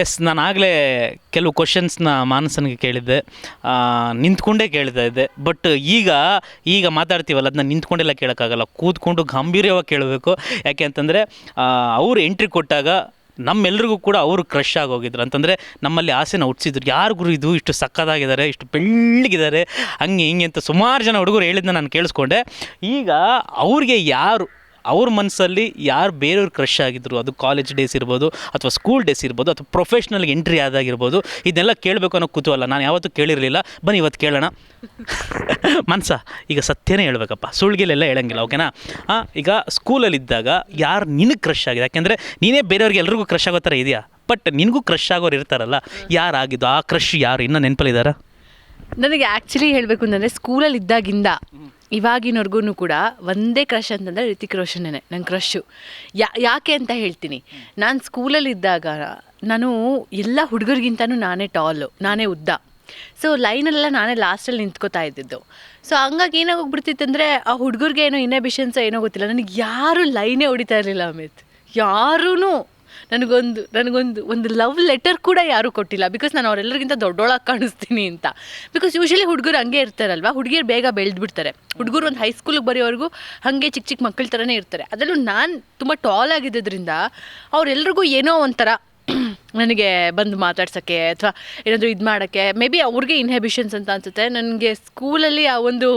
S ನಾನು ಆಗಲೇ ಕೆಲವು ಕ್ವಶನ್ಸ್ನ ಮಾನಸನಿಗೆ ಕೇಳಿದ್ದೆ. ನಿಂತ್ಕೊಂಡೇ ಕೇಳ್ತಾ ಇದ್ದೆ. ಬಟ್ ಈಗ ಈಗ ಮಾತಾಡ್ತೀವಲ್ಲ ಅದನ್ನ ನಿಂತ್ಕೊಂಡೆಲ್ಲ ಕೇಳೋಕ್ಕಾಗಲ್ಲ. ಕೂತ್ಕೊಂಡು ಗಂಭೀರವಾಗಿ ಕೇಳಬೇಕು. ಯಾಕೆ ಅಂತಂದರೆ ಅವರು ಎಂಟ್ರಿ ಕೊಟ್ಟಾಗ ನಮ್ಮೆಲ್ರಿಗೂ ಕೂಡ ಅವರು ಕ್ರಶ್ ಆಗೋಗಿದ್ರು. ಅಂತಂದರೆ, ನಮ್ಮಲ್ಲಿ ಆಸೆನ ಹುಟ್ಟಿಸಿದ್ರು ಯಾರು ಗುರು ಇದು? ಇಷ್ಟು ಸಕ್ಕದಾಗಿದ್ದಾರೆ ಇಷ್ಟು ಬೆಳ್ಳಗಿದ್ದಾರೆ, ಹಂಗೆ ಹಿಂಗೆ ಅಂತ ಸುಮಾರು ಜನ ಹುಡುಗರು ಹೇಳಿದ್ನ ನಾನು ಕೇಳಿಸ್ಕೊಂಡೆ. ಈಗ ಅವ್ರಿಗೆ ಯಾರು ಅವ್ರ ಮನಸ್ಸಲ್ಲಿ ಯಾರು ಬೇರೆಯವ್ರು ಕ್ರಶ್ ಆಗಿದ್ರು, ಅದು ಕಾಲೇಜ್ ಡೇಸ್ ಇರ್ಬೋದು ಅಥವಾ ಸ್ಕೂಲ್ ಡೇಸ್ ಇರ್ಬೋದು ಅಥವಾ ಪ್ರೊಫೆಷ್ನಲ್ ಎಂಟ್ರಿ ಆದಾಗಿರ್ಬೋದು, ಇದನ್ನೆಲ್ಲ ಕೇಳಬೇಕು ಅನ್ನೋ ಕುತೂಹಲ ನಾನು ಯಾವತ್ತೂ ಕೇಳಿರಲಿಲ್ಲ. ಬನ್ನಿ ಇವತ್ತು ಕೇಳೋಣ. ಮನ್ಸ, ಈಗ ಸತ್ಯನೇ ಹೇಳ್ಬೇಕಪ್ಪ. ಸುಳ್ಗಿಲೆಲ್ಲ ಹೇಳಂಗಿಲ್ಲ ಓಕೆನಾ ಹಾಂ ಈಗ ಸ್ಕೂಲಲ್ಲಿದ್ದಾಗ ಯಾರು ನಿನಗೆ ಕ್ರಶ್ ಆಗಿದೆ? ಯಾಕೆಂದರೆ ನೀನೇ ಬೇರೆಯವ್ರಿಗೆ ಎಲ್ರಿಗೂ ಕ್ರಶ್ ಆಗೋ ಥರ ಇದೆಯಾ? ಬಟ್ ನಿನಗೂ ಕ್ರಶ್ ಆಗೋರು ಇರ್ತಾರಲ್ಲ, ಯಾರಾಗಿದ್ದು? ಆ ಕ್ರಶ್ ಯಾರು? ಇನ್ನೂ ನೆನಪಲ್ಲಿದ್ದಾರಾ ನನಗೆ ಆ್ಯಕ್ಚುಲಿ ಹೇಳಬೇಕು ಅಂತಂದರೆ ಸ್ಕೂಲಲ್ಲಿ ಇದ್ದಾಗಿಂದ ಇವಾಗಿನವರೆಗೂ ಕೂಡ ಒಂದೇ ಕ್ರಶ್ ಅಂತಂದರೆ ರಿತಿಕ್ ರೋಷನೇ ನನ್ನ ಕ್ರಶ್ಶು ಯಾ, ಯಾಕೆ ಅಂತ ಹೇಳ್ತೀನಿ. ನಾನು ಸ್ಕೂಲಲ್ಲಿ ಇದ್ದಾಗ ನಾನು ಎಲ್ಲ ಹುಡುಗರಿಗಿಂತನೂ ನಾನೇ ಟಾಲು ನಾನೇ ಉದ್ದ. ಸೊ ಲೈನಲ್ಲೆಲ್ಲ ನಾನೇ ಲಾಸ್ಟಲ್ಲಿ ನಿಂತ್ಕೋತಾ ಇದ್ದಿದ್ದು. ಸೊ ಹಂಗಾಗಿ ಏನಾಗೋಗ್ಬಿಡ್ತಿತ್ತು ಅಂದರೆ ಆ ಹುಡುಗರಿಗೆ ಏನೋ ಇನ್ನೆಬಿಷನ್ಸ್ ಏನೋ ಗೊತ್ತಿಲ್ಲ. ನನಗೆ ಯಾರೂ ಲೈನೇ ಹೊಡಿತಾ ಇರಲಿಲ್ಲ ಅಮಿತ್. ಯಾರೂ ನನಗೊಂದು ನನಗೊಂದು ಒಂದು ಲವ್ ಲೆಟರ್ ಕೂಡ ಯಾರೂ ಕೊಟ್ಟಿಲ್ಲ. ಬಿಕಾಸ್ ನಾನು ಅವರೆಲ್ಲರಿಗಿಂತ ದೊಡ್ಡೋಳಾಗಿ ಕಾಣಿಸ್ತೀನಿ ಅಂತ. ಬಿಕಾಸ್ ಯೂಶಲಿ ಹುಡುಗರು ಹಂಗೆ ಇರ್ತಾರಲ್ವಾ? ಹುಡುಗಿಯರು ಬೇಗ ಬೆಳೆದ್ಬಿಡ್ತಾರೆ. ಹುಡುಗರು ಒಂದು ಹೈಸ್ಕೂಲಿಗೆ ಬರೆಯೋವರೆಗೂ ಹಾಗೆ ಚಿಕ್ಕ ಚಿಕ್ಕ ಮಕ್ಕಳ ಥರನೇ ಇರ್ತಾರೆ. ಅದರಲ್ಲೂ ನಾನು ತುಂಬ ಟಾಲ್ ಆಗಿದ್ದರಿಂದ ಅವರೆಲ್ರಿಗೂ ಏನೋ ಒಂಥರ ನನಗೆ ಬಂದು ಮಾತಾಡ್ಸೋಕ್ಕೆ ಅಥವಾ ಏನಾದರೂ ಇದು ಮಾಡೋಕ್ಕೆ ಮೇ ಬಿ ಅವ್ರಿಗೆ ಇನ್ಹೆಬಿಷನ್ಸ್ ಅಂತ ಅನ್ಸುತ್ತೆ. ನನಗೆ ಸ್ಕೂಲಲ್ಲಿ ಆ ಒಂದು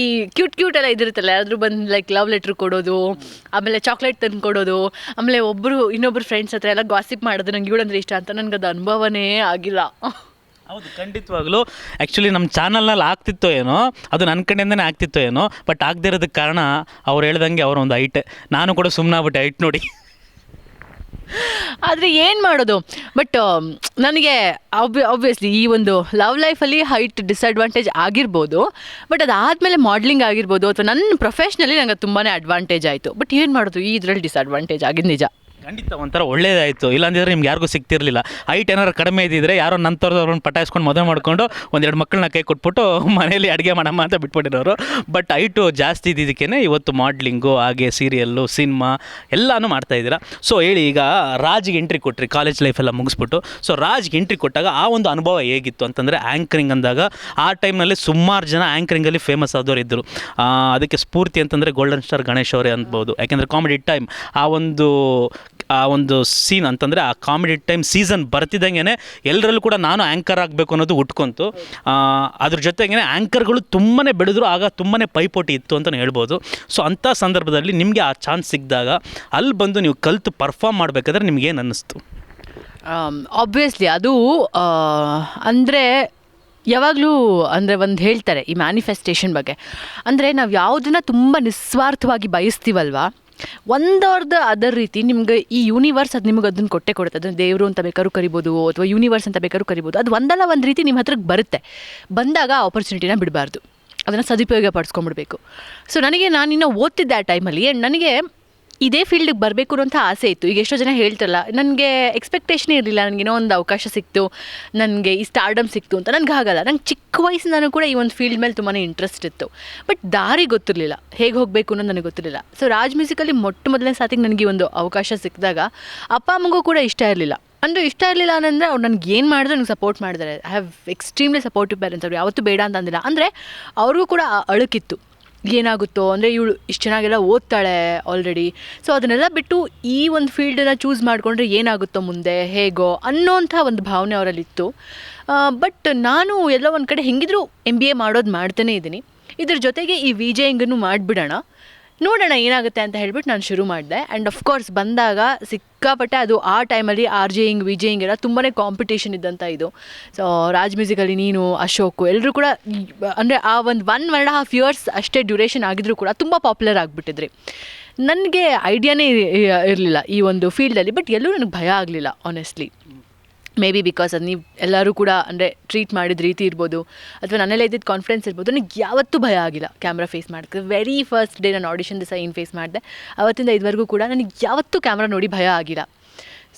ಈ ಕ್ಯೂಟ್ ಕ್ಯೂಟ್ ಎಲ್ಲ ಇದಿರುತ್ತಲ್ಲ, ಯಾರಾದರೂ ಬಂದು ಲೈಕ್ ಲವ್ ಲೆಟ್ರ್ ಕೊಡೋದು, ಆಮೇಲೆ ಚಾಕ್ಲೇಟ್ ತಂದು ಕೊಡೋದು, ಆಮೇಲೆ ಒಬ್ಬರು ಇನ್ನೊಬ್ಬರು ಫ್ರೆಂಡ್ಸ್ ಹತ್ರ ಎಲ್ಲ ಗಾಸಿಪ್ ಮಾಡೋದು ನಂಗೆ ಇವಳಂದ್ರೆ ಇಷ್ಟ ಅಂತ. ನನಗೆ ಅದು ಅನುಭವನೇ ಆಗಿಲ್ಲ. ಹೌದು, ಖಂಡಿತವಾಗ್ಲೂ. ಆ್ಯಕ್ಚುಲಿ ನಮ್ಮ ಚಾನಲ್ನಲ್ಲಿ ಆಗ್ತಿತ್ತೋ ಏನೋ, ಅದು ನನ್ನ ಕಡೆಯಿಂದನೇ ಆಗ್ತಿತ್ತೋ ಏನೋ ಬಟ್ ಆಗದೇ ಇರೋದಕ್ಕೆ ಕಾರಣ ಅವ್ರು ಹೇಳ್ದಂಗೆ ಅವರೊಂದು ಹೈಟ್ ನಾನು ಕೂಡ ಸುಮ್ಮನಾಗ್ಬಿಟ್ಟೆ ಹೈಟ್ ನೋಡಿ. ಆದರೆ ಏನು ಮಾಡೋದು? ಬಟ್ ನನಗೆ ಆಬ್ವಿ ಆಬ್ವಿಯಸ್ಲಿ ಈ ಒಂದು ಲವ್ ಲೈಫಲ್ಲಿ ಹೈಟ್ ಡಿಸ್ಅಡ್ವಾಂಟೇಜ್ ಆಗಿರ್ಬೋದು. ಬಟ್ ಅದಾದಮೇಲೆ ಮಾಡ್ಲಿಂಗ್ ಆಗಿರ್ಬೋದು, ಅಥವಾ ನನ್ನ ಪ್ರೊಫೆಷ್ನಲ್ಲಿ ನನಗೆ ತುಂಬಾ ಅಡ್ವಾಂಟೇಜ್ ಆಯಿತು. ಬಟ್ ಏನು ಮಾಡೋದು? ಈ ಇದರಲ್ಲಿ ಡಿಸ್ಅಡ್ವಾಂಟೇಜ್ ಆಗಿದ್ದು ನಿಜ. ಖಂಡಿತ ಒಂಥರ ಒಳ್ಳೇದಾಯಿತು. ಇಲ್ಲಾಂದಿದ್ರೆ ನಿಮ್ಗೆ ಯಾರಿಗೂ ಸಿಗ್ತಿರ್ಲಿಲ್ಲ. ಹೈಟ್ ಏನಾರು ಕಡಿಮೆ ಇದ್ದಿದ್ರೆ ಯಾರೋ ನಂತರದವ್ರನ್ನ ಪಟಾಯಿಸ್ಕೊಂಡು ಮದುವೆ ಮಾಡ್ಕೊಂಡು ಒಂದೆರಡು ಮಕ್ಕಳನ್ನ ಕೈ ಕೊಟ್ಬಿಟ್ಟು ಮನೇಲಿ ಅಡುಗೆ ಮಾಡಮ್ಮ ಅಂತ ಬಿಟ್ಬಿಟ್ಟಿರೋರು. ಬಟ್ ಹೈಟು ಜಾಸ್ತಿ ಇದ್ದಿದ್ದಕ್ಕೇ ಇವತ್ತು ಮಾಡ್ಲಿಂಗು ಹಾಗೆ ಸೀರಿಯಲ್ಲು ಸಿನಿಮಾ ಎಲ್ಲನೂ ಮಾಡ್ತಾ ಇದ್ದೀರಾ. ಸೊ ಹೇಳಿ, ಈಗ ರಾಜ್ಗೆ ಎಂಟ್ರಿ ಕೊಟ್ರಿ ಕಾಲೇಜ್ ಲೈಫೆಲ್ಲ ಮುಗಿಸ್ಬಿಟ್ಟು. ಸೊ ರಾಜ್ಗೆ ಎಂಟ್ರಿ ಕೊಟ್ಟಾಗ ಆ ಒಂದು ಅನುಭವ ಹೇಗಿತ್ತು ಅಂತಂದರೆ ಆ್ಯಂಕರಿಂಗ್ ಅಂದಾಗ ಆ ಟೈಮ್ನಲ್ಲಿ ಸುಮಾರು ಜನ ಆ್ಯಂಕರಿಂಗಲ್ಲಿ ಫೇಮಸ್ ಆದವರು ಇದ್ದರು ಅದಕ್ಕೆ ಸ್ಫೂರ್ತಿ ಅಂತಂದರೆ ಗೋಲ್ಡನ್ ಸ್ಟಾರ್ ಗಣೇಶ್ ಅವರೇ ಅನ್ಬೋದು. ಯಾಕೆಂದರೆ ಕಾಮಿಡಿ ಟೈಮ್ ಆ ಒಂದು ಆ ಒಂದು ಸೀನ್ ಅಂತಂದರೆ ಆ ಕಾಮಿಡಿ ಟೈಮ್ ಸೀಸನ್ ಬರ್ತಿದ್ದಂಗೆ ಎಲ್ಲರಲ್ಲೂ ಕೂಡ ನಾನು ಆ್ಯಂಕರ್ ಆಗಬೇಕು ಅನ್ನೋದು ಉಟ್ಕೊಂತು. ಅದ್ರ ಜೊತೆಗೆ ಆ್ಯಂಕರ್ಗಳು ತುಂಬಾ ಬೆಳೆದ್ರು ಆಗ ತುಂಬಾ ಪೈಪೋಟಿ ಇತ್ತು ಅಂತಲೇ ಹೇಳ್ಬೋದು. ಸೊ ಅಂಥ ಸಂದರ್ಭದಲ್ಲಿ ನಿಮಗೆ ಆ ಚಾನ್ಸ್ ಸಿಕ್ಕಿದಾಗ ಅಲ್ಲಿ ಬಂದು ನೀವು ಕಲಿತು ಪರ್ಫಾರ್ಮ್ ಮಾಡಬೇಕಾದ್ರೆ ನಿಮಗೇನು ಅನ್ನಿಸ್ತು? ಆಬ್ವಿಯಸ್ಲಿ ಅದು ಅಂದರೆ ಯಾವಾಗಲೂ ಅಂದರೆ ಒಂದು ಹೇಳ್ತಾರೆ ಈ ಮ್ಯಾನಿಫೆಸ್ಟೇಷನ್ ಬಗ್ಗೆ. ಅಂದರೆ ನಾವು ಯಾವುದನ್ನ ತುಂಬ ನಿಸ್ವಾರ್ಥವಾಗಿ ಬಯಸ್ತೀವಲ್ವಾ? ಒಂದವ್ರದ್ದು ಅದರ ರೀತಿ ನಿಮ್ಗೆ ಈ ಯೂನಿವರ್ಸ್ ಅದು ನಿಮ್ಗೆ ಅದನ್ನು ಕೊಟ್ಟೆ ಕೊಡುತ್ತೆ. ಅದನ್ನು ದೇವರು ಅಂತ ಬೇಕಾದ್ರೂ ಕರಿಬೋದು, ಅಥವಾ ಯೂನಿವರ್ಸ್ ಅಂತ ಬೇಕಾದ್ರೂ ಕರಿಬೋದು. ಅದು ಒಂದಲ್ಲ ಒಂದು ರೀತಿ ನಿಮ್ಮ ಹತ್ರಕ್ಕೆ ಬರುತ್ತೆ. ಬಂದಾಗ ಆಪರ್ಚುನಿಟಿನ ಬಿಡಬಾರ್ದು. ಅದನ್ನು ಸದುಪಯೋಗ ಪಡಿಸ್ಕೊಂಡ್ಬಿಡ್ಬೇಕು. ಸೊ ನನಗೆ ನಾನಿನ್ನು ಓದ್ತಿದ್ದೆ ಆ ಟೈಮಲ್ಲಿ ಆ್ಯಂಡ್ ನನಗೆ ಇದೇ ಫೀಲ್ಡಿಗೆ ಬರಬೇಕು ಅಂತ ಆಸೆ ಇತ್ತು. ಈಗ ಎಷ್ಟೋ ಜನ ಹೇಳ್ತಾರಲ್ಲ, ನನಗೆ ಎಕ್ಸ್ಪೆಕ್ಟೇಷನ್ ಇರಲಿಲ್ಲ ನನಗೇನೋ ಒಂದು ಅವಕಾಶ ಸಿಕ್ತು, ನನಗೆ ಈ ಸ್ಟಾರ್ಡಮ್ ಸಿಕ್ತು ಅಂತ. ನನಗೆ ಆಗಲ್ಲ ನಂಗೆ ಚಿಕ್ಕ ವಯಸ್ಸಿಂದನೂ ಕೂಡ ಈ ಒಂದು ಫೀಲ್ಡ್ ಮೇಲೆ ತುಂಬಾ ಇಂಟ್ರೆಸ್ಟ್ ಇತ್ತು. ಬಟ್ ದಾರಿ ಗೊತ್ತಿರಲಿಲ್ಲ. ಹೇಗೆ ಹೋಗಬೇಕು ಅನ್ನೋದು ನನಗೆ ಗೊತ್ತಿರಲಿಲ್ಲ. ಸೊ ರಾಜ್ ಮ್ಯೂಸಿಕಲ್ಲಿ ಮೊಟ್ಟ ಮೊದಲನೇ ಸಾತಿಗೆ ನನಗೆ ಒಂದು ಅವಕಾಶ ಸಿಕ್ಕಿದಾಗ ಅಪ್ಪ, ಅಮ್ಮಗೂ ಕೂಡ ಇಷ್ಟ ಇರಲಿಲ್ಲ. ಅಂದರೆ ಇಷ್ಟ ಇರಲಿಲ್ಲ ಅನ್ನಂದರೆ ಅವ್ರು ನನಗೆ ಏನು ಮಾಡಿದ್ರು ನನಗೆ ಸಪೋರ್ಟ್ ಮಾಡಿದ್ದಾರೆ. I have extremely supportive parents ಅವ್ರು ಯಾವತ್ತೂ ಬೇಡ ಅಂತ ಅಂದಿಲ್ಲ. ಅಂದರೆ ಅವ್ರಿಗೂ ಕೂಡ ಅಳುಕಿತ್ತು. ಏನಾಗುತ್ತೋ, ಅಂದರೆ ಇವಳು ಇಷ್ಟು ಚೆನ್ನಾಗೆಲ್ಲ ಓದ್ತಾಳೆ ಆಲ್ರೆಡಿ ಸೊ ಅದನ್ನೆಲ್ಲ ಬಿಟ್ಟು ಈ ಒಂದು ಫೀಲ್ಡನ್ನು ಚೂಸ್ ಮಾಡಿಕೊಂಡ್ರೆ ಏನಾಗುತ್ತೋ ಮುಂದೆ, ಹೇಗೋ ಅನ್ನೋಂಥ ಒಂದು ಭಾವನೆ ಅವರಲ್ಲಿತ್ತು. ಬಟ್ ನಾನು ಎಲ್ಲ ಒಂದು ಕಡೆ ಹೆಂಗಿದ್ರು ಎಂ ಬಿ ಎ ಮಾಡೋದು ಮಾಡ್ತಾನೇ ಇದ್ದೀನಿ. ಇದ್ರ ಜೊತೆಗೆ ಈ ವಿಜಯಂಗನ್ನು ಮಾಡಿಬಿಡೋಣ. ನೋಡೋಣ ಏನಾಗುತ್ತೆ ಅಂತ ಹೇಳ್ಬಿಟ್ಟು ನಾನು ಶುರು ಮಾಡಿದೆ. ಆ್ಯಂಡ್ ಅಫ್ಕೋರ್ಸ್ ಬಂದಾಗ ಸಿಕ್ಕಾಪಟ್ಟೆ ಅದು ಆ ಟೈಮಲ್ಲಿ ಆರ್ ಜೆ ಹಿಂಗ್ ವಿಜಯ್ ಹಿಂಗ್ ಎಲ್ಲ ತುಂಬಾ ಕಾಂಪಿಟೇಷನ್ ಇದ್ದಂಥ ಇದು. ಸೊ ರಾಜ್ ಮ್ಯೂಸಿಕಲ್ಲಿ ನೀನು, ಅಶೋಕು ಎಲ್ಲರೂ ಕೂಡ, ಅಂದರೆ ಆ ಒಂದು one one and half years ಅಷ್ಟೇ ಡ್ಯೂರೇಷನ್ ಆಗಿದ್ರು ಕೂಡ ತುಂಬ ಪಾಪ್ಯುಲರ್ ಆಗಿಬಿಟ್ಟಿದ್ರಿ. ನನಗೆ ಐಡಿಯಾನೇ ಇರಲಿಲ್ಲ ಈ ಒಂದು ಫೀಲ್ಡಲ್ಲಿ ಬಟ್ ಎಲ್ಲೂ ನನಗೆ ಭಯ ಆಗಲಿಲ್ಲ ಆನೆಸ್ಟ್ಲಿ ಮೇ ಬಿ ಬಿಕಾಸ್ ಅದು ನೀವು ಎಲ್ಲರೂ ಕೂಡ ಅಂದರೆ ಟ್ರೀಟ್ ಮಾಡಿದ ರೀತಿ ಇರ್ಬೋದು ಅಥವಾ ನನ್ನಲ್ಲೇ ಇದ್ದಿದ್ದು ಕಾನ್ಫಿಡೆನ್ಸ್ ಇರ್ಬೋದು ನನಗೆ ಯಾವತ್ತೂ ಭಯ ಆಗಿಲ್ಲ ಕ್ಯಾಮ್ರಾ ಫೇಸ್ ಮಾಡೋಕ್ಕೆ ವೆರಿ ಫಸ್ಟ್ ಡೇ ನಾನು ಆಡಿಷನ್ ದಿಸ ಏನು ಫೇಸ್ ಮಾಡಿದೆ. ಅವತ್ತಿಂದ ಇದುವರೆಗೂ ಕೂಡ ನನಗೆ ಯಾವತ್ತೂ ಕ್ಯಾಮ್ರಾ ನೋಡಿ ಭಯ ಆಗಿಲ್ಲ.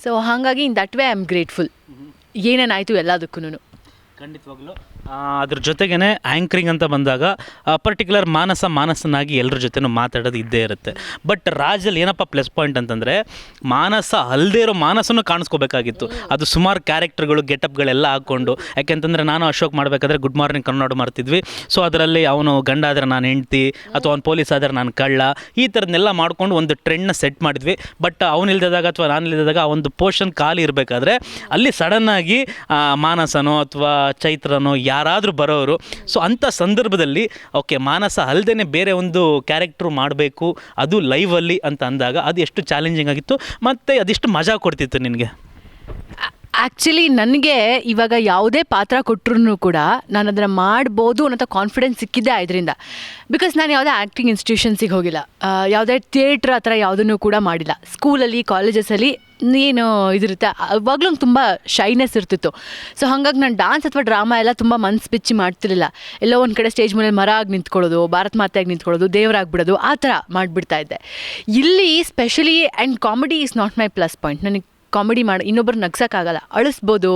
ಸೊ ಹಾಗಾಗಿ in that way I am grateful ಏನೇನಾಯಿತು ಎಲ್ಲದಕ್ಕೂ ಖಂಡಿತವಾಗ್ಲೂ. ಅದ್ರ ಜೊತೆಗೇನೆ ಆ್ಯಂಕ್ರಿಂಗ್ ಅಂತ ಬಂದಾಗ ಪರ್ಟಿಕ್ಯುಲರ್ ಮಾನಸ ಮಾನಸನಾಗಿ ಎಲ್ಲರ ಜೊತೆನೂ ಮಾತಾಡೋದು ಇದ್ದೇ ಇರುತ್ತೆ. ಬಟ್ ರಾಜಲ್ಲಿ ಏನಪ್ಪ ಪ್ಲಸ್ ಪಾಯಿಂಟ್ ಅಂತಂದರೆ, ಮಾನಸ ಅಲ್ಲದೇ ಇರೋ ಮಾನಸನೂ ಕಾಣಿಸ್ಕೋಬೇಕಾಗಿತ್ತು. ಅದು ಸುಮಾರು ಕ್ಯಾರೆಕ್ಟರ್ಗಳು ಗೆಟಪ್ಗಳೆಲ್ಲ ಹಾಕ್ಕೊಂಡು ಯಾಕೆಂತಂದರೆ ನಾನು ಅಶೋಕ್ ಮಾಡಬೇಕಾದ್ರೆ ಗುಡ್ ಮಾರ್ನಿಂಗ್ ಕನ್ನಡ ಮಾಡ್ತಿದ್ವಿ. ಸೊ ಅದರಲ್ಲಿ ಅವನು ಗಂಡ ಆದರೆ ನಾನು ಹೆಂಡ್ತಿ, ಅಥವಾ ಅವ್ನು ಪೊಲೀಸ್ ಆದರೆ ನಾನು ಕಳ್ಳ, ಈ ಥರದನ್ನೆಲ್ಲ ಮಾಡ್ಕೊಂಡು ಒಂದು ಟ್ರೆಂಡ್ನ ಸೆಟ್ ಮಾಡಿದ್ವಿ. ಬಟ್ ಅವನು ಇಲ್ದಿದಾಗ ಅಥವಾ ನಾನು ಇಲ್ದಾಗ ಆ ಒಂದು ಪೋರ್ಷನ್ ಖಾಲಿ ಇರಬೇಕಾದ್ರೆ, ಅಲ್ಲಿ ಸಡನ್ನಾಗಿ ಮಾನಸನೋ ಅಥವಾ ಚೈತ್ರನೋ ಯಾರಾದರೂ ಬರೋರು ಸೊ ಅಂಥ ಸಂದರ್ಭದಲ್ಲಿ ಓಕೆ ಮಾನಸ ಅಲ್ಲದೇ ಬೇರೆ ಒಂದು ಕ್ಯಾರೆಕ್ಟ್ರು ಮಾಡಬೇಕು, ಅದು ಲೈವಲ್ಲಿ ಅಂತ ಅಂದಾಗ ಅದು ಎಷ್ಟು ಚಾಲೆಂಜಿಂಗ್ ಆಗಿತ್ತು, ಮತ್ತು ಅದೆಷ್ಟು ಮಜಾ ಕೊಡ್ತಿತ್ತು ನಿನಗೆ? ಆ್ಯಕ್ಚುಲಿ ನನಗೆ ಇವಾಗ ಯಾವುದೇ ಪಾತ್ರ ಕೊಟ್ಟರು ಕೂಡ ನಾನು ಅದನ್ನು ಮಾಡ್ಬೋದು ಅನ್ನೋ ಕಾನ್ಫಿಡೆನ್ಸ್ ಸಿಕ್ಕಿದ್ದೆ ಇದರಿಂದ ಬಿಕಾಸ್ ನಾನು ಯಾವುದೇ ಆ್ಯಕ್ಟಿಂಗ್ ಇನ್ಸ್ಟಿಟ್ಯೂಷನ್ಸಿಗೆ ಹೋಗಿಲ್ಲ. ಯಾವುದೇ ಥಿಯೇಟ್ರ್ ಆ ಥರ ಯಾವುದನ್ನು ಕೂಡ ಮಾಡಿಲ್ಲ. ಸ್ಕೂಲಲ್ಲಿ ಕಾಲೇಜಸಲ್ಲಿ ಏನು ಇದಿರುತ್ತೆ, ಅವಾಗಲೂ ತುಂಬ ಶೈನೆಸ್ ಇರ್ತಿತ್ತು. ಸೊ ಹಾಗಾಗಿ ನಾನು ಡಾನ್ಸ್ ಅಥವಾ ಡ್ರಾಮಾ ಎಲ್ಲ ತುಂಬ ಮನ್ಸು ಬಿಚ್ಚಿ ಮಾಡ್ತಿರಲಿಲ್ಲ. ಎಲ್ಲೋ ಒಂದು ಕಡೆ ಸ್ಟೇಜ್ ಮೇಲೆ ಮರ ಆಗಿ ನಿಂತ್ಕೊಳ್ಳೋದು, ಭಾರತ್ ಮಾತೆಯಾಗಿ ನಿಂತ್ಕೊಳ್ಳೋದು ದೇವರಾಗ್ಬಿಡೋದು ಆ ಥರ ಮಾಡಿಬಿಡ್ತಾ ಇದ್ದೆ. ಇಲ್ಲಿ specially and comedy is not my plus point ನನಗೆ ಕಾಮಿಡಿ ಮಾಡಿ ಇನ್ನೊಬ್ಬರು ನಗ್ಸೋಕ್ಕಾಗಲ್ಲ. ಅಳಿಸ್ಬೋದು,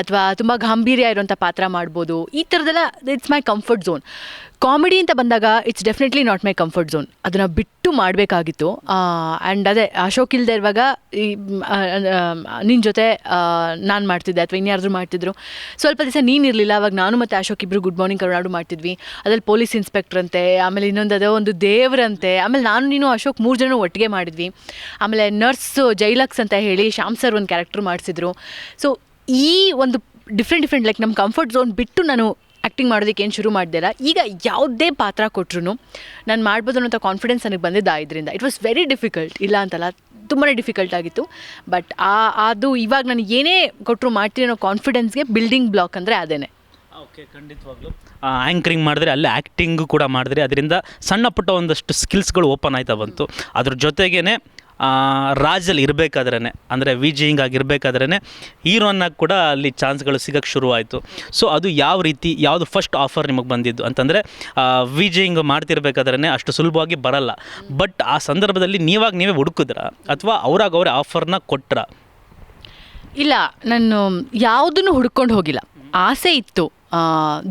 ಅಥವಾ ತುಂಬ ಗಾಂಭೀರ್ಯ ಇರುವಂಥ ಪಾತ್ರ ಮಾಡ್ಬೋದು. ಈ ಥರದ್ದೆಲ್ಲ it's my comfort zone comedy ಅಂತ ಬಂದಾಗ it's definitely not my comfort zone ಅದನ್ನು ಬಿಟ್ಟು ಮಾಡಬೇಕಾಗಿತ್ತು. ಆ್ಯಂಡ್ ಅದೇ, ಅಶೋಕ್ ಇಲ್ಲದೆ ಇರುವಾಗ ನಿನ್ನ ಜೊತೆ ನಾನು ಮಾಡ್ತಿದ್ದೆ ಅಥವಾ ಇನ್ಯಾರಾದ್ರೂ ಮಾಡ್ತಿದ್ರು. ಸ್ವಲ್ಪ ದಿವಸ ನೀನು ಇರಲಿಲ್ಲ, ಅವಾಗ ನಾನು ಮತ್ತು ಅಶೋಕ್ ಇಬ್ಬರು ಗುಡ್ ಮಾರ್ನಿಂಗ್ ಕರುನಾಡು ಮಾಡ್ತಿದ್ವಿ. ಅದ್ರಲ್ಲಿ ಪೊಲೀಸ್ ಇನ್ಸ್ಪೆಕ್ಟರ್ ಅಂತೆ, ಆಮೇಲೆ ಇನ್ನೊಂದು ಅದೇ ಒಂದು ದೇವರಂತೆ ಆಮೇಲೆ ನಾನು, ನೀನು, ಅಶೋಕ್ ಮೂರು ಜನ ಒಟ್ಟಿಗೆ ಮಾಡಿದ್ವಿ. ಆಮೇಲೆ ನರ್ಸು ಜೈಲಕ್ಸ್ ಅಂತ ಹೇಳಿ ಶ್ಯಾಮ್ ಸರ್ ಒಂದು ಕ್ಯಾರೆಕ್ಟರ್ ಮಾಡಿಸಿದ್ರು. ಸೊ ಈ ಒಂದು ಡಿಫ್ರೆಂಟ್ ಡಿಫ್ರೆಂಟ್ ಲೈಕ್ ನಮ್ಮ ಕಂಫರ್ಟ್ ಝೋನ್ ಬಿಟ್ಟು ನಾನು ಆ್ಯಕ್ಟಿಂಗ್ ಮಾಡೋದಕ್ಕೆ ಏನು ಶುರು ಮಾಡಿದೆಲ್ಲ ಈಗ ಯಾವುದೇ ಪಾತ್ರ ಕೊಟ್ಟರು ನಾನು ಮಾಡ್ಬೋದು ಅನ್ನೋಂಥ ಕಾನ್ಫಿಡೆನ್ಸ್ ನನಗೆ ಬಂದಿದ್ದ ಇದರಿಂದ. ಇಟ್ ವಾಸ್ ವೆರಿ ಡಿಫಿಕಲ್ಟ್ ಇಲ್ಲ ಅಂತಲ್ಲ ತುಂಬಾ ಡಿಫಿಕಲ್ಟ್ ಆಗಿತ್ತು. ಬಟ್ ಆ, ಅದು ಇವಾಗ ನಾನು ಏನೇ ಕೊಟ್ಟರು ಮಾಡ್ತೀನಿ ಅನ್ನೋ ಕಾನ್ಫಿಡೆನ್ಸ್ಗೆ ಬಿಲ್ಡಿಂಗ್ ಬ್ಲಾಕ್ ಅಂದರೆ ಅದೇನೆ. ಓಕೆ ಖಂಡಿತವಾಗ್ಲೂ. ಆ್ಯಂಕರಿಂಗ್ ಮಾಡಿದ್ರೆ ಅಲ್ಲಿ ಆ್ಯಕ್ಟಿಂಗು ಕೂಡ ಮಾಡಿದ್ರೆ ಅದರಿಂದ ಸಣ್ಣ ಪುಟ್ಟ ಒಂದಷ್ಟು ಸ್ಕಿಲ್ಸ್ಗಳು ಓಪನ್ ಆಯ್ತಾ ಬಂತು. ಅದ್ರ ಜೊತೆಗೇ ರಾಜಲ್ಲಿ ಇರಬೇಕಾದ್ರೇ ಅಂದರೆ ವಿ ಜಿ ಹಿಂಗ್ ಆಗಿರಬೇಕಾದ್ರೇ ಹೀರೋನಾಗಿ ಕೂಡ ಅಲ್ಲಿ ಚಾನ್ಸ್ಗಳು ಸಿಗೋಕ್ಕೆ ಶುರುವಾಯಿತು. ಸೊ ಅದು ಯಾವ ರೀತಿ, ಯಾವುದು ಫಸ್ಟ್ ಆಫರ್ ನಿಮಗೆ ಬಂದಿದ್ದು? ಅಂತಂದರೆ ವಿಜಿಂಗ್ ಮಾಡ್ತಿರ್ಬೇಕಾದ್ರೇ ಅಷ್ಟು ಸುಲಭವಾಗಿ ಬರಲ್ಲ. ಬಟ್ ಆ ಸಂದರ್ಭದಲ್ಲಿ ನೀವಾಗ ನೀವೇ ಹುಡುಕಿದ್ರ? ಅಥವಾ ಅವ್ರಾಗ ಅವರೇ ಆಫರ್ನ ಕೊಟ್ರ? ಇಲ್ಲ, ನಾನು ಯಾವುದನ್ನು ಹುಡ್ಕೊಂಡು ಹೋಗಿಲ್ಲ. ಆಸೆ ಇತ್ತು.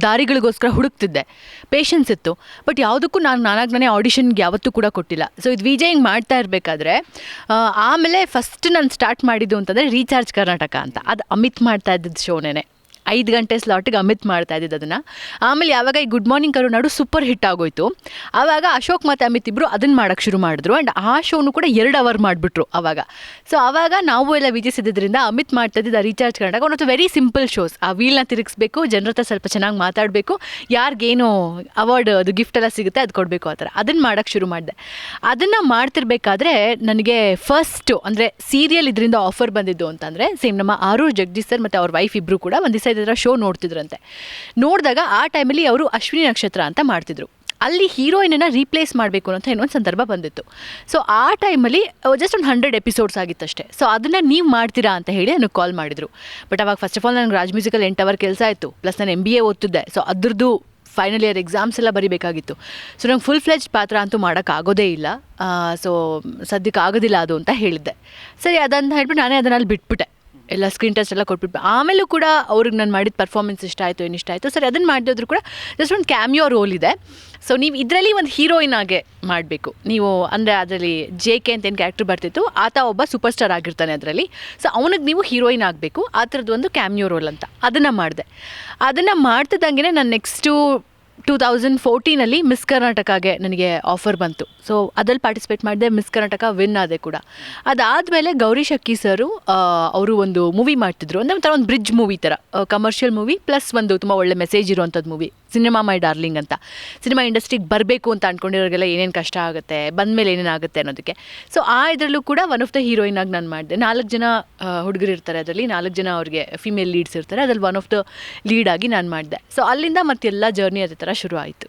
ದಾರಿಗಳಿಗೋಸ್ಕರ ಹುಡುಕ್ತಿದ್ದೆ. ಪೇಷನ್ಸ್ ಇತ್ತು. ಬಟ್ ಯಾವುದಕ್ಕೂ ನಾನು ನಾನಾಗಿ ನಾನೇ ಆಡಿಷನ್ಗೆ ಯಾವತ್ತೂ ಕೂಡ ಕೊಟ್ಟಿಲ್ಲ. ಸೊ ಇದು ವಿಜಯ್ ಹಿಂಗೆ ಮಾಡ್ತಾ ಇರಬೇಕಾದ್ರೆ ಆಮೇಲೆ ಫಸ್ಟ್ ನಾನು ಸ್ಟಾರ್ಟ್ ಮಾಡಿದ್ದು ಅಂತಂದರೆ ರೀಚಾರ್ಜ್ ಕರ್ನಾಟಕ ಅಂತ. ಅದು ಅಮಿತ್ ಮಾಡ್ತಾ ಇದ್ದಿದ್ದು ಶೋನೇ ಐದು ಗಂಟೆ ಸ್ಲಾಟಿಗೆ ಅಮಿತ್ ಮಾಡ್ತಾ ಇದ್ದಿದ್ದು ಅದನ್ನು. ಆಮೇಲೆ ಯಾವಾಗ ಈ good morning Karunadu super hit ಆಗೋಯ್ತು. ಆವಾಗ ಅಶೋಕ್ ಮತ್ತು ಅಮಿತ್ ಇಬ್ಬರು ಅದನ್ನು ಮಾಡೋಕ್ಕೆ ಶುರು ಮಾಡಿದ್ರು. ಆ್ಯಂಡ್ ಆ ಶೋನು ಕೂಡ ಎರಡು ಅವರ್ ಮಾಡಿಬಿಟ್ರು ಆವಾಗ ಸೊ ಆವಾಗ ನಾವು ಎಲ್ಲ ವಿಜಯಿಸಿದ್ದರಿಂದ ಅಮಿತ್ ಮಾಡ್ತಾ ಇದ್ದಿದ್ದ ರೀಚಾರ್ಜ್ ಕರ್ನಾಟಕ ಒಂದು ವೆರಿ ಸಿಂಪಲ್ ಶೋಸ್ ಆ ವೀಲ್ನ ತಿರುಗಿಸ್ಬೇಕು, ಜನರ ಹತ್ರ ಸ್ವಲ್ಪ ಚೆನ್ನಾಗಿ ಮಾತಾಡಬೇಕು, ಯಾರಿಗೇನು ಅವಾರ್ಡ್ ಅದು ಗಿಫ್ಟ್ ಎಲ್ಲ ಸಿಗುತ್ತೆ ಅದು ಕೊಡಬೇಕು ಆ ಥರ. ಅದನ್ನು ಮಾಡೋಕ್ಕೆ ಶುರು ಮಾಡಿದೆ. ಅದನ್ನು ಮಾಡ್ತಿರ್ಬೇಕಾದ್ರೆ ನನಗೆ ಫಸ್ಟು ಅಂದರೆ ಸೀರಿಯಲ್ ಇದರಿಂದ ಆಫರ್ ಬಂದಿದ್ದು ಅಂತಂದರೆ ಸೇಮ್ ನಮ್ಮ ಆರೂರ್ ಜಗದೀಶ್ ಸರ್ ಮತ್ತು ಅವ್ರ ವೈಫ್ ಇಬ್ಬರು ಕೂಡ ಒಂದು ದಿವಸ ಇದರ ಶೋ ನೋಡ್ತಿದ್ರಂತೆ. ನೋಡಿದಾಗ ಆ ಟೈಮಲ್ಲಿ ಅವರು ಅಶ್ವಿನಿ ನಕ್ಷತ್ರ ಅಂತ ಮಾಡ್ತಿದ್ರು. ಅಲ್ಲಿ ಹೀರೋಯಿನನ್ನು ರೀಪ್ಲೇಸ್ ಮಾಡಬೇಕು ಅಂತ ಇನ್ನೊಂದು ಸಂದರ್ಭ ಬಂದಿತ್ತು. ಸೊ ಆ ಟೈಮಲ್ಲಿ ಜಸ್ಟ್ ಒಂದು ಹಂಡ್ರೆಡ್ ಎಪಿಸೋಡ್ಸ್ ಆಗಿತ್ತಷ್ಟೇ. ಸೊ ಅದನ್ನು ನೀವು ಮಾಡ್ತೀರಾ ಅಂತ ಹೇಳಿ ನನಗೆ ಕಾಲ್ ಮಾಡಿದರು. ಬಟ್ ಅವಾಗ ಫಸ್ಟ್ ಆಫ್ ಆಲ್ ನನಗೆ ರಾಜ್ ಮ್ಯೂಸಿಕಲ್ ಎಂಟು ಅವರ್ ಕೆಲಸ ಆಯಿತು. ಪ್ಲಸ್ ನಾನು ಎಂ ಬಿ ಎ ಓದ್ತಿದ್ದೆ. ಸೊ ಅದ್ರದ್ದು ಫೈನಲ್ ಇಯರ್ ಎಕ್ಸಾಮ್ಸ್ ಎಲ್ಲ ಬರಿಬೇಕಾಗಿತ್ತು. ಸೊ ನಂಗೆ ಫುಲ್ ಫ್ಲೆಜ್ ಪಾತ್ರ ಅಂತೂ ಮಾಡೋಕ್ಕಾಗೋದೇ ಇಲ್ಲ. ಸೊ ಸದ್ಯಕ್ಕೆ ಆಗೋದಿಲ್ಲ ಅದು ಅಂತ ಹೇಳಿದ್ದೆ. ಸರಿ ಅದಂತ ಹೇಳ್ಬಿಟ್ಟು ನಾನೇ ಅದನ್ನಲ್ಲಿ ಬಿಟ್ಬಿಟ್ಟೆ. ಎಲ್ಲ ಸ್ಕ್ರೀನ್ ಟೆಸ್ಟ್ ಎಲ್ಲ ಕೊಟ್ಬಿಟ್ಟು ಆಮೇಲೂ ಕೂಡ ಅವ್ರಿಗೆ ನಾನು ಮಾಡಿದ ಪರ್ಫಾರ್ಮೆನ್ಸ್ ಇಷ್ಟ ಆಯಿತು, ಏನು ಇಷ್ಟ ಆಯಿತು, ಸರಿ ಅದನ್ನು ಮಾಡಿದ್ರು ಕೂಡ ಜಸ್ಟ್ ಒಂದು ಕ್ಯಾಮಿಯೋ ರೋಲ್ ಇದೆ. ಸೊ ನೀವು ಇದರಲ್ಲಿ ಒಂದು ಹೀರೋಯಿನ್ ಆಗೇ ಮಾಡಬೇಕು. ನೀವು ಅಂದರೆ ಅದರಲ್ಲಿ ಜೆ ಕೆ ಅಂತ ಏನು ಕ್ಯಾರೆಕ್ಟರ್ ಬರ್ತಿತ್ತು, ಆತ ಒಬ್ಬ ಸೂಪರ್ ಸ್ಟಾರ್ ಆಗಿರ್ತಾನೆ ಅದರಲ್ಲಿ. ಸೊ ಅವನಿಗೆ ನೀವು ಹೀರೋಯಿನ್ ಆಗಬೇಕು ಆ ಥರದ್ದು ಒಂದು ಕ್ಯಾಮಿಯೋ ರೋಲ್ ಅಂತ. ಅದನ್ನು ಮಾಡಿದೆ. ಅದನ್ನು ಮಾಡ್ತಿದ್ದಂಗೆ ನಾನು ನೆಕ್ಸ್ಟು ಟೂ ತೌಸಂಡ್ ಫೋರ್ಟೀನಲ್ಲಿ ಮಿಸ್ ಕರ್ನಾಟಕಗೆ ನನಗೆ ಆಫರ್ ಬಂತು. ಸೊ ಅದ್ರಲ್ಲಿ ಪಾರ್ಟಿಸಿಪೇಟ್ ಮಾಡಿದೆ ಮಿಸ್ ಕರ್ನಾಟಕ ವಿನ್ ಆದೆ ಕೂಡ. ಅದಾದಮೇಲೆ ಗೌರಿ ಶಕ್ಕಿ ಸರು ಅವರು ಒಂದು ಮೂವಿ ಮಾಡ್ತಿದ್ರು. ಅಂದರೆ ಒಂಥರ ಒಂದು ಬ್ರಿಡ್ಜ್ ಮೂವಿ ಥರ ಕಮರ್ಷಿಯಲ್ ಮೂವಿ ಪ್ಲಸ್ ಒಂದು ತುಂಬ ಒಳ್ಳೆ ಮೆಸೇಜ್ ಇರುವಂಥದ್ದು ಮೂವಿ ಸಿನಿಮಾ ಮೈ ಡಾರ್ಲಿಂಗ್ ಅಂತ. ಸಿನಿಮಾ ಇಂಡಸ್ಟ್ರಿಗೆ ಬರಬೇಕು ಅಂತ ಅಂದ್ಕೊಂಡಿರೋರಿಗೆಲ್ಲ ಏನೇನು ಕಷ್ಟ ಆಗುತ್ತೆ, ಬಂದಮೇಲೆ ಏನೇನಾಗುತ್ತೆ ಅನ್ನೋದಕ್ಕೆ. ಸೊ ಆ ಇದರಲ್ಲೂ ಕೂಡ ಒನ್ ಆಫ್ ದ ಹೀರೋಯಿನ್ ಆಗಿ ನಾನು ಮಾಡಿದೆ. ನಾಲ್ಕು ಜನ ಹುಡುಗರು ಇರ್ತಾರೆ ಅದರಲ್ಲಿ. ನಾಲ್ಕು ಜನ ಅವ್ರಿಗೆ ಫಿಮೇಲ್ ಲೀಡ್ಸ್ ಇರ್ತಾರೆ. ಅದ್ರಲ್ಲಿ ಒನ್ ಆಫ್ ದ ಲೀಡ್ ಆಗಿ ನಾನು ಮಾಡಿದೆ. ಸೊ ಅಲ್ಲಿಂದ ಮತ್ತೆಲ್ಲ ಜರ್ನಿ ಅದೇ ಥರ ಶುರು ಆಯಿತು